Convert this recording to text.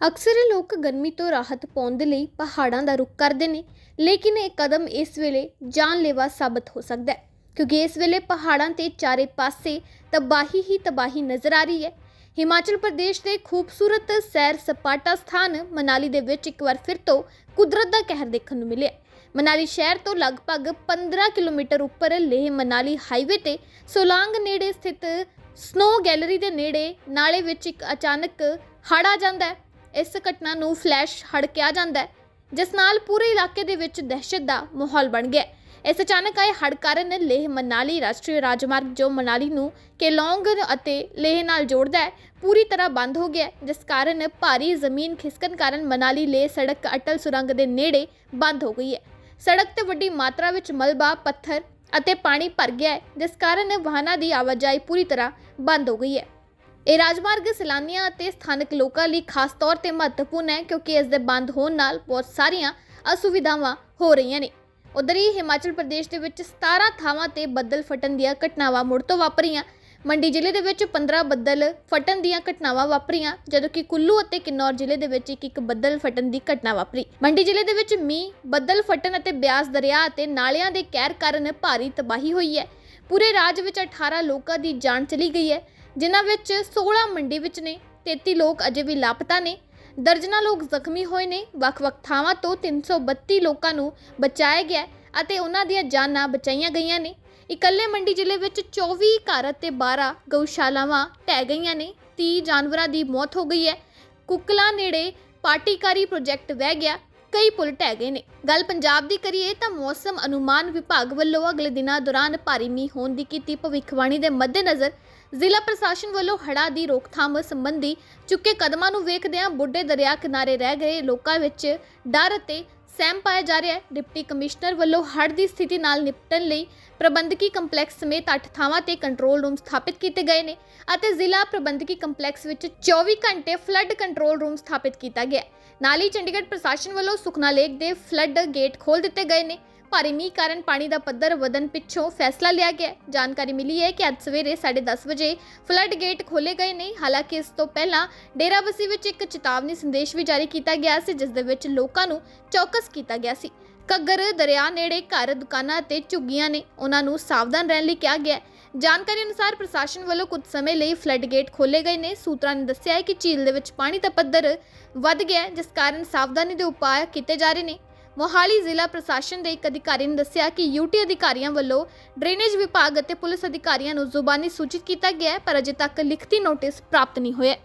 ਅਕਸਰ ਲੋਕ ਗਰਮੀ ਤੋਂ ਰਾਹਤ ਪਾਉਣ ਦੇ ਲਈ ਪਹਾੜਾਂ ਦਾ ਰੁੱਖ ਕਰਦੇ ਨੇ, ਲੇਕਿਨ ਇਹ ਕਦਮ ਇਸ ਵੇਲੇ ਜਾਨਲੇਵਾ ਸਾਬਤ ਹੋ ਸਕਦਾ ਹੈ, ਕਿਉਂਕਿ ਇਸ ਵੇਲੇ ਪਹਾੜਾਂ ਤੇ ਚਾਰੇ ਪਾਸੇ ਤਬਾਹੀ ਹੀ ਤਬਾਹੀ ਨਜ਼ਰ ਆ ਰਹੀ ਹੈ। ਹਿਮਾਚਲ ਪ੍ਰਦੇਸ਼ ਦੇ ਖੂਬਸੂਰਤ ਸੈਰ ਸਪਾਟਾ ਸਥਾਨ ਮਨਾਲੀ ਦੇ ਵਿੱਚ ਇੱਕ ਵਾਰ ਫਿਰ ਤੋਂ ਕੁਦਰਤ ਦਾ ਕਹਿਰ ਦੇਖਣ ਨੂੰ ਮਿਲਿਆ ਮਨਾਲੀ ਸ਼ਹਿਰ ਤੋਂ ਲਗਭਗ 15 ਕਿਲੋਮੀਟਰ ਉੱਪਰ ਲੇਹ ਮਨਾਲੀ ਹਾਈਵੇ ਤੇ ਸੋਲਾਂਗ ਨੇੜੇ ਸਥਿਤ ਸਨੋ ਗੈਲਰੀ ਦੇ ਨੇੜੇ, ਨਾਲੇ ਵਿੱਚ ਇੱਕ ਅਚਾਨਕ ਹੜ੍ਹ ਆ ਜਾਂਦਾ ਹੈ। ਇਸ ਘਟਨਾ ਨੂੰ ਫਲੈਸ਼ ਹੜ੍ਹ ਕਿਹਾ ਜਾਂਦਾ ਹੈ ਜਿਸ ਨਾਲ ਪੂਰੇ ਇਲਾਕੇ ਦੇ ਵਿੱਚ ਦਹਿਸ਼ਤ ਦਾ ਮਾਹੌਲ ਬਣ ਗਿਆ ਹੈ। ਇਸ ਅਚਾਨਕ ਆਏ ਹੜ੍ਹ ਕਾਰਨ ਲੇਹ ਮਨਾਲੀ ਰਾਸ਼ਟਰੀ ਰਾਜਮਾਰਗ ਜੋ ਮਨਾਲੀ ਨੂੰ ਕੇਲੋਂਗ ਅਤੇ ਲੇਹ ਨਾਲ ਜੋੜਦਾ ਹੈ ਪੂਰੀ ਤਰ੍ਹਾਂ ਬੰਦ ਹੋ ਗਿਆ ਹੈ, ਜਿਸ ਕਾਰਨ ਭਾਰੀ ਜ਼ਮੀਨ ਖਿਸਕਣ ਕਾਰਨ ਮਨਾਲੀ ਲੇਹ ਸੜਕ ਅਟਲ ਸੁਰੰਗ ਦੇ ਨੇੜੇ ਬੰਦ ਹੋ ਗਈ ਹੈ ਸੜਕ ਤੇ ਵੱਡੀ ਮਾਤਰਾ ਵਿੱਚ ਮਲਬਾ ਪੱਥਰ ਅਤੇ ਪਾਣੀ ਭਰ ਗਿਆ ਹੈ ਜਿਸ ਕਾਰਨ ਵਾਹਨਾਂ ਦੀ ਆਵਾਜਾਈ ਪੂਰੀ ਤਰ੍ਹਾਂ ਬੰਦ ਹੋ ਗਈ ਹੈ ਇਹ ਰਾਜਮਾਰਗ ਸੈਲਾਨੀਆਂ ਅਤੇ ਸਥਾਨਕ ਲੋਕਾਂ ਲਈ ਖਾਸ ਤੌਰ ਤੇ ਮਹੱਤਵਪੂਰਨ ਹੈ ਕਿਉਂਕਿ ਇਸ ਦੇ ਬੰਦ ਹੋਣ ਨਾਲ ਬਹੁਤ ਸਾਰੀਆਂ ਅਸੁਵਿਧਾਵਾਂ ਹੋ ਰਹੀਆਂ ਨੇ। ਉਧਰ ਹੀ ਹਿਮਾਚਲ ਪ੍ਰਦੇਸ਼ ਦੇ ਵਿੱਚ 17 ਥਾਵਾਂ ਤੇ ਬੱਦਲ ਫਟਣ ਦੀਆਂ ਘਟਨਾਵਾਂ ਮੁੜ ਤੋਂ ਵਾਪਰੀਆਂ। ਮੰਡੀ ਜ਼ਿਲ੍ਹੇ ਦੇ ਵਿੱਚ 15 ਬੱਦਲ ਫਟਣ ਦੀਆਂ ਘਟਨਾਵਾਂ ਵਾਪਰੀਆਂ, ਜਦੋਂ ਕਿ ਕੁੱਲੂ ਅਤੇ ਕਿਨੌਰ ਜ਼ਿਲ੍ਹੇ ਦੇ ਵਿੱਚ ਇੱਕ ਇੱਕ ਬੱਦਲ ਫਟਣ ਦੀ ਘਟਨਾ ਵਾਪਰੀ। ਮੰਡੀ ਜ਼ਿਲ੍ਹੇ ਦੇ ਵਿੱਚ ਮੀਂਹ, ਬੱਦਲ ਫਟਣ ਅਤੇ ਬਿਆਸ ਦਰਿਆ ਅਤੇ ਨਾਲਿਆਂ ਦੇ ਕਹਿਰ ਕਾਰਨ ਭਾਰੀ ਤਬਾਹੀ ਹੋਈ ਹੈ। ਪੂਰੇ ਰਾਜ ਵਿੱਚ 18 ਲੋਕਾਂ ਦੀ ਜਾਨ ਚਲੀ ਗਈ ਹੈ। ਜਿਨ੍ਹਾਂ ਵਿੱਚ 16 ਮੰਡੀ ਵਿੱਚ ਨੇ 33 ਲੋਕ ਅਜੇ ਵੀ ਲਾਪਤਾ ਨੇ, ਦਰਜਨਾਂ ਲੋਕ ਜ਼ਖਮੀ ਹੋਏ ਨੇ, ਵੱਖ-ਵੱਖ ਥਾਵਾਂ ਤੋਂ 332 ਲੋਕਾਂ ਨੂੰ ਬਚਾਇਆ ਗਿਆ ਅਤੇ ਉਹਨਾਂ ਦੀਆਂ ਜਾਨਾਂ ਬਚਾਈਆਂ ਗਈਆਂ ਨੇ। ਇਕੱਲੇ ਮੰਡੀ ਜ਼ਿਲ੍ਹੇ ਵਿੱਚ 24 ਘਰ ਅਤੇ 12 ਗਊਸ਼ਾਲਾਵਾਂ ਢਹਿ ਗਈਆਂ ਨੇ 30 ਜਾਨਵਰਾਂ ਦੀ ਮੌਤ ਹੋ ਗਈ ਹੈ। ਕੁੱਕਲਾ ਨੇੜੇ ਪਾਟੀਕਾਰੀ ਪ੍ਰੋਜੈਕਟ ਵਹਿ ਗਿਆ ਕਈ ਪੁਲ ਢਹਿ ਗਏ ਨੇ। ਗੱਲ ਪੰਜਾਬ ਦੀ ਕਰੀਏ ਤਾਂ ਮੌਸਮ ਅਨੁਮਾਨ ਵਿਭਾਗ ਵੱਲੋਂ ਅਗਲੇ ਦਿਨਾਂ ਦੌਰਾਨ ਭਾਰੀ ਮੀਂਹ ਹੋਣ ਦੀ ਕੀਤੀ ਭਵਿੱਖਬਾਣੀ ਦੇ ਮੱਦੇਨਜ਼ਰ ਜ਼ਿਲ੍ਹਾ ਪ੍ਰਸ਼ਾਸਨ ਵੱਲੋਂ ਹੜ੍ਹਾਂ ਦੀ ਰੋਕਥਾਮ ਸੰਬੰਧੀ ਚੁੱਕੇ ਕਦਮਾਂ ਨੂੰ ਵੇਖਦਿਆਂ ਬੁੱਢੇ ਦਰਿਆ ਕਿਨਾਰੇ ਰਹਿ ਗਏ ਲੋਕਾਂ ਵਿੱਚ ਡਰ ਅਤੇ ਸਹਿਮ ਪਾਇਆ ਜਾ ਰਿਹਾ ਹੈ। ਡਿਪਟੀ ਕਮਿਸ਼ਨਰ ਵੱਲੋਂ ਹੜ੍ਹ ਦੀ ਸਥਿਤੀ ਨਾਲ ਨਿਪਟਣ ਲਈ ਪ੍ਰਬੰਧਕੀ ਕੰਪਲੈਕਸ ਸਮੇਤ 8 ਥਾਵਾਂ ਤੇ ਕੰਟਰੋਲ ਰੂਮ ਸਥਾਪਿਤ ਕੀਤੇ ਗਏ ਨੇ ਅਤੇ ਜ਼ਿਲ੍ਹਾ ਪ੍ਰਬੰਧਕੀ ਕੰਪਲੈਕਸ ਵਿੱਚ 24 ਘੰਟੇ ਫਲੱਡ ਕੰਟਰੋਲ ਰੂਮ ਸਥਾਪਿਤ ਕੀਤਾ ਗਿਆ ਨਾਲ ਹੀ ਚੰਡੀਗੜ੍ਹ ਪ੍ਰਸ਼ਾਸਨ ਵੱਲੋਂ ਸੁਖਨਾ ਲੇਕ ਦੇ ਫਲੱਡ ਗੇਟ ਖੋਲ੍ਹ ਦਿੱਤੇ ਗਏ ਨੇ। ਭਾਰੀ ਮੀਂਹ ਕਾਰਨ ਪਾਣੀ ਦਾ ਪੱਧਰ ਵਧਣ ਪਿੱਛੋਂ ਫੈਸਲਾ ਲਿਆ ਗਿਆ ਹੈ। ਜਾਣਕਾਰੀ ਮਿਲੀ ਹੈ ਕਿ ਅੱਜ ਸਵੇਰੇ 10:30 ਵਜੇ ਫਲੱਡ ਗੇਟ ਖੋਲੇ ਗਏ ਨੇ। ਹਾਲਾਂਕਿ ਇਸ ਤੋਂ ਪਹਿਲਾਂ ਡੇਰਾਬੱਸੀ ਵਿੱਚ ਇੱਕ ਚੇਤਾਵਨੀ ਸੰਦੇਸ਼ ਵੀ ਜਾਰੀ ਕੀਤਾ ਗਿਆ ਸੀ, ਜਿਸ ਦੇ ਵਿੱਚ ਲੋਕਾਂ ਨੂੰ ਚੌਕਸ ਕੀਤਾ ਗਿਆ ਸੀ। ਘੱਗਰ, ਦਰਿਆ ਨੇੜੇ ਘਰ, ਦੁਕਾਨਾਂ ਅਤੇ ਝੁੱਗੀਆਂ ਨੇ ਉਹਨਾਂ ਨੂੰ ਸਾਵਧਾਨ ਰਹਿਣ ਲਈ ਕਿਹਾ ਗਿਆ ਹੈ। ਜਾਣਕਾਰੀ ਅਨੁਸਾਰ ਪ੍ਰਸ਼ਾਸਨ ਵੱਲੋਂ ਕੁਝ ਸਮੇਂ ਲਈ ਫਲੱਡ ਗੇਟ ਖੋਲੇ ਗਏ ਨੇ। ਸੂਤਰਾਂ ਨੇ ਦੱਸਿਆ ਹੈ ਕਿ ਝੀਲ ਦੇ ਵਿੱਚ ਪਾਣੀ ਦਾ ਪੱਧਰ ਵੱਧ ਗਿਆ ਹੈ, ਜਿਸ ਕਾਰਨ ਸਾਵਧਾਨੀ ਦੇ ਉਪਾਅ ਕੀਤੇ ਜਾ ਰਹੇ ਨੇ। ਮੋਹਾਲੀ ਜ਼ਿਲ੍ਹਾ ਪ੍ਰਸ਼ਾਸਨ ਦੇ ਇੱਕ ਅਧਿਕਾਰੀ ਨੇ ਦੱਸਿਆ ਕਿ ਯੂਟੀ ਅਧਿਕਾਰੀਆਂ ਵੱਲੋਂ ਡਰੇਨੇਜ ਵਿਭਾਗ ਅਤੇ ਪੁਲਿਸ ਅਧਿਕਾਰੀਆਂ ਨੂੰ ਜ਼ੁਬਾਨੀ ਸੂਚਿਤ ਕੀਤਾ ਗਿਆ ਹੈ, ਪਰ ਅਜੇ ਤੱਕ ਲਿਖਤੀ ਨੋਟਿਸ ਪ੍ਰਾਪਤ ਨਹੀਂ ਹੋਇਆ ਹੈ